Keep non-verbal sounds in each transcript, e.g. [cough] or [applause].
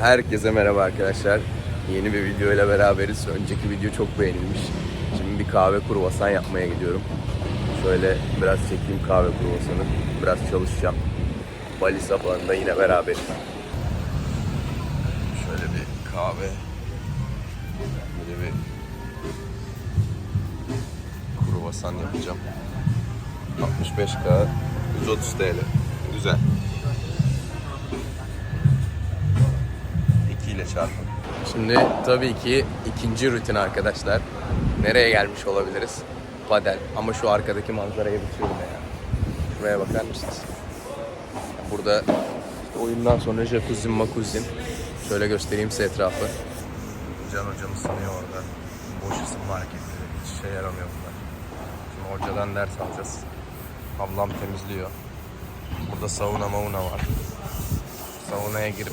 Herkese merhaba arkadaşlar. Yeni bir video ile beraberiz. Önceki video çok beğenilmiş. Şimdi bir kahve kruvasan yapmaya gidiyorum. Şöyle biraz çekeyim kahve kruvasanı. Biraz çalışacağım. Bali sabahında yine beraberiz. Şöyle bir kahve. Böyle bir kruvasan yapacağım. 65K 130 TL. Güzel. İle çarpın. Şimdi tabii ki ikinci rutin arkadaşlar. Nereye gelmiş olabiliriz? Padel. Ama şu arkadaki manzaraya bitiyorum ya. Şuraya bakar mısınız? Burada işte oyundan sonra jacuzzi makuzzi. Şöyle göstereyim size etrafı. Can hocam ısınıyor orada. Boş ısınma hareketleri. Hiç işe yaramıyor bunlar. Şimdi hocadan ders alacağız. Ablam temizliyor. Burada sauna mauna var. Saunaya girip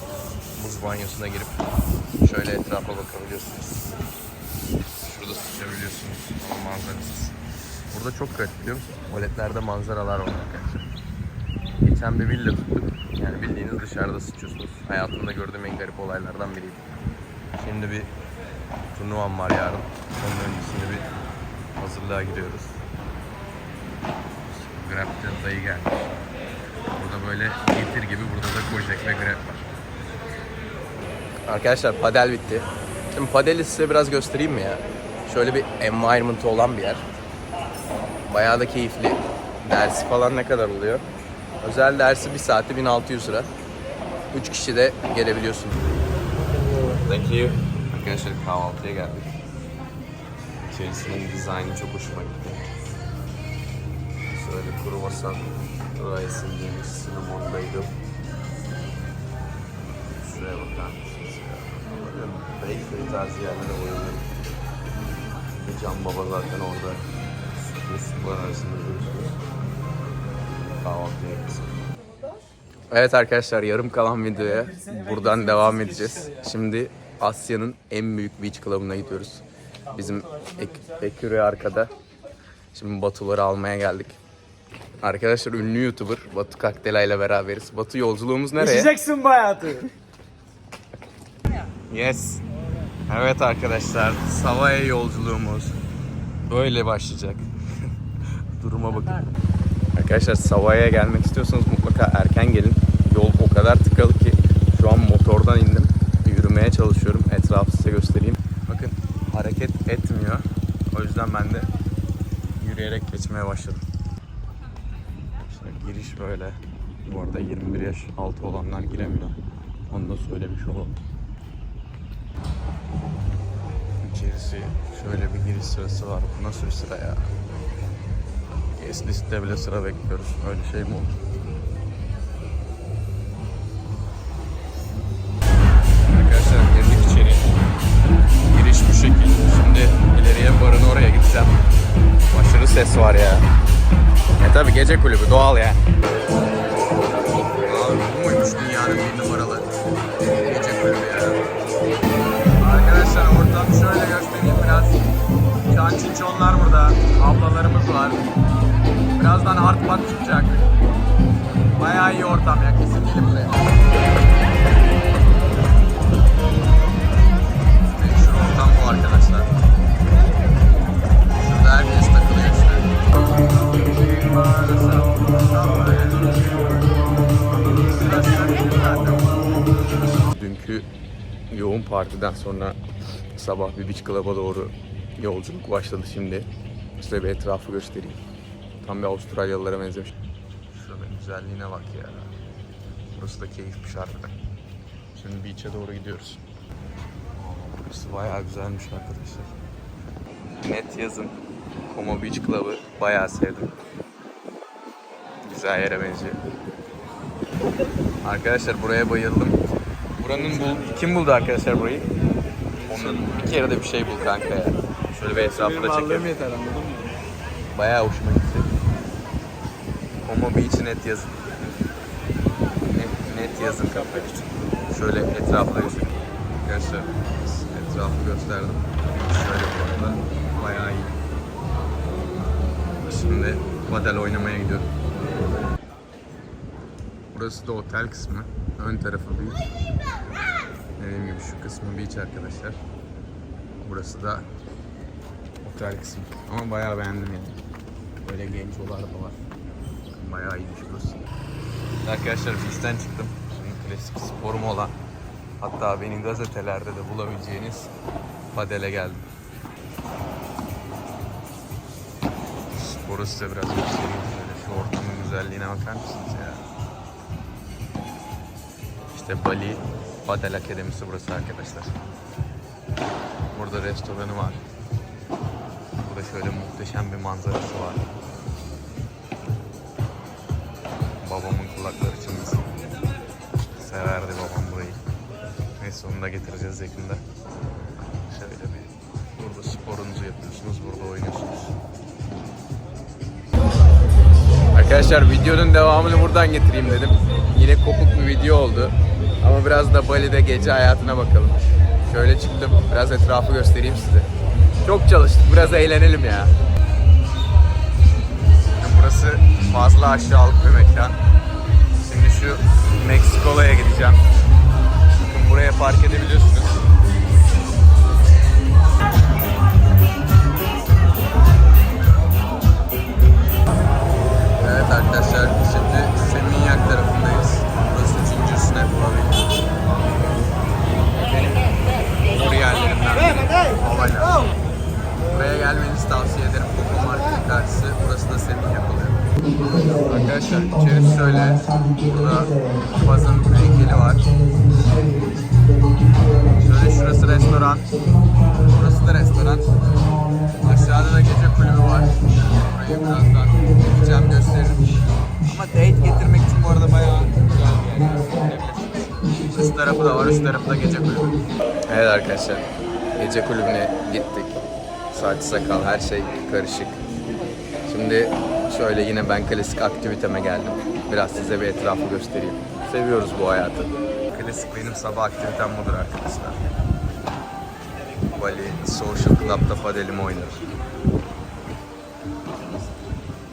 buz banyosuna girip şöyle etrafa bakabiliyorsunuz. Şurada sıçabiliyorsunuz ama manzarasız. Burada çok garip biliyor musun? Tuvaletlerde manzaralar var arkadaşlar. Geçen bir villa tuttuk. Yani bildiğiniz dışarıda sıçıyorsunuz. Hayatımda gördüğüm en garip olaylardan biriydi. Şimdi bir turnuvam var yarın. Onun öncesinde bir hazırlığa giriyoruz. Grab'de dayı gelmiş. Böyle getir gibi burada da Kojak ve Grab var. Arkadaşlar padel bitti. Şimdi padeli size biraz göstereyim mi ya? Şöyle bir environment olan bir yer. Bayağı da keyifli. Dersi falan ne kadar oluyor? Özel dersi bir saati 1600 lira. 3 kişi de gelebiliyorsun. Thank you. Arkadaşlar kahvaltıya geldik. İçerisinin dizaynı çok hoşuma gitti. Şöyle kruvasan, rice indiğimiz cinnamondaydı. Şuraya bakar mısınız ya? Bakery tarzı yerlere bayılıyorum. Can Baba zaten orada Yusuflar arasında görüşürüz. Kahvaltı yapacağız. Evet arkadaşlar yarım kalan videoya buradan devam edeceğiz. Şimdi Asya'nın en büyük beach club'ına gidiyoruz. Bizim ek Ekürü arkada. Şimdi Batu'ları almaya geldik. Arkadaşlar ünlü YouTuber Batu Kaktela ile beraberiz. Batu yolculuğumuz nereye? Yaşayacaksın bu hayatı. Yes. Evet arkadaşlar, Savaya yolculuğumuz böyle başlayacak. [laughs] Duruma bakın. Arkadaşlar Savaya'ya gelmek istiyorsanız mutlaka erken gelin. Yol o kadar tıkalı ki şu an motordan indim. Yürümeye çalışıyorum. Etrafı size göstereyim. Bakın hareket etmiyor. O yüzden ben de yürüyerek geçmeye başladım. Giriş böyle. Bu arada 21 yaş altı olanlar giremiyor. Onu da söylemiş olalım. İçerisi şöyle bir giriş sırası var. Bu nasıl bir sıra ya? Guest liste bile sıra bekliyoruz. Öyle şey mi olur? Arkadaşlar girdik içeri. Giriş bu şekil. Şimdi ileriye barın oraya gideceğim. Aşırı ses var ya. E tabi gece kulübü doğal yani. Abi bu muymuş dünyanın bir numaralı gece kulübü ya? Arkadaşlar ortam şöyle göstereyim biraz. Çançinçonlar burada. Ablalarımız var. Birazdan hard bat çıkacak. Bayağı iyi ortam ya. Kesin gelin buraya. Meşhur ortam bu arkadaşlar. Yoğun partiden sonra sabah bir beach club'a doğru yolculuk başladı şimdi. Size bir etrafı göstereyim. Tam bir Avustralyalılara benzemiş. Şuranın güzelliğine bak ya. Burası da keyifmiş harbiden. Şimdi beach'e doğru gidiyoruz. Burası bayağı güzelmiş arkadaşlar. Net yazın. Como Beach Club'ı bayağı sevdim. Güzel yere benziyor. Arkadaşlar buraya bayıldım. Buranın bul kim buldu arkadaşlar burayı? Onun bir kere de bir şey bul kanka ya. Şöyle bir etrafı da çekelim. yeter anladın mı? Bayağı hoşuma gitti. Como Beach net yazın. Net, net yazın kafe. Şöyle etrafı da göstereyim. Göster. Etrafı gösterdim. Şöyle bu arada. Bayağı iyi. Şimdi padel oynamaya gidiyorum. Burası da otel kısmı. Ön tarafı beach. Mountain Beach arkadaşlar. Burası da otel kısmı. Ama bayağı beğendim yani. Böyle genç olar da var. Bayağı iyiymiş burası. Arkadaşlar beach'ten çıktım. Şimdi klasik sporum olan hatta beni gazetelerde de bulabileceğiniz padele geldim. Sporu size biraz göstereyim. Şu ortamın güzelliğine bakar mısınız ya? İşte Bali Padel Akademisi burası arkadaşlar. Burada restoranı var. Burada şöyle muhteşem bir manzarası var. Babamın kulakları çınlasın. Severdi babam burayı. Neyse onu da getireceğiz yakında. Şöyle bir burada sporunuzu yapıyorsunuz, burada oynuyorsunuz. Arkadaşlar videonun devamını buradan getireyim dedim. Yine kopuk bir video oldu. Ama biraz da Bali'de gece hayatına bakalım. Şöyle çıktım, biraz etrafı göstereyim size. Çok çalıştık, biraz eğlenelim ya. Burası fazla aşağılık bir mekan. Üst tarafı da var, üst tarafı da gece kulübü. Evet arkadaşlar, gece kulübüne gittik. Saç sakal her şey karışık. Şimdi şöyle yine ben klasik aktiviteme geldim. Biraz size bir etrafı göstereyim. Seviyoruz bu hayatı. Klasik benim sabah aktivitem budur arkadaşlar. Bali Social Club'da padelimi oynarım.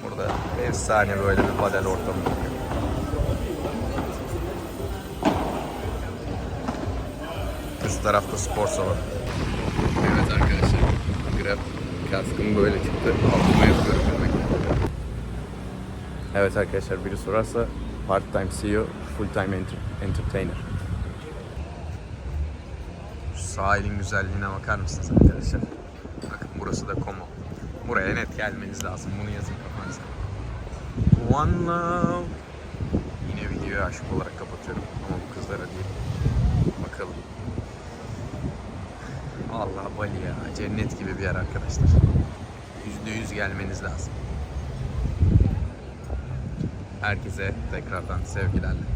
Burada efsane böyle bir padel ortamı. Üst tarafta spor salonu. Evet arkadaşlar, Grab kaskım böyle çıktı. Altıma yapıyorum demek. Evet arkadaşlar, biri sorarsa part-time CEO, full-time enter- entertainer. Şu sahilin güzelliğine bakar mısınız arkadaşlar? Bakın burası da Como. Buraya net gelmeniz lazım. Bunu yazın kafanıza. One love. Yine videoyu aşık olarak kapatıyorum. Ama bu kızlara değil. Bakalım. Vallahi Bali ya. Cennet gibi bir yer arkadaşlar. Yüzde yüz gelmeniz lazım. Herkese tekrardan sevgilerle.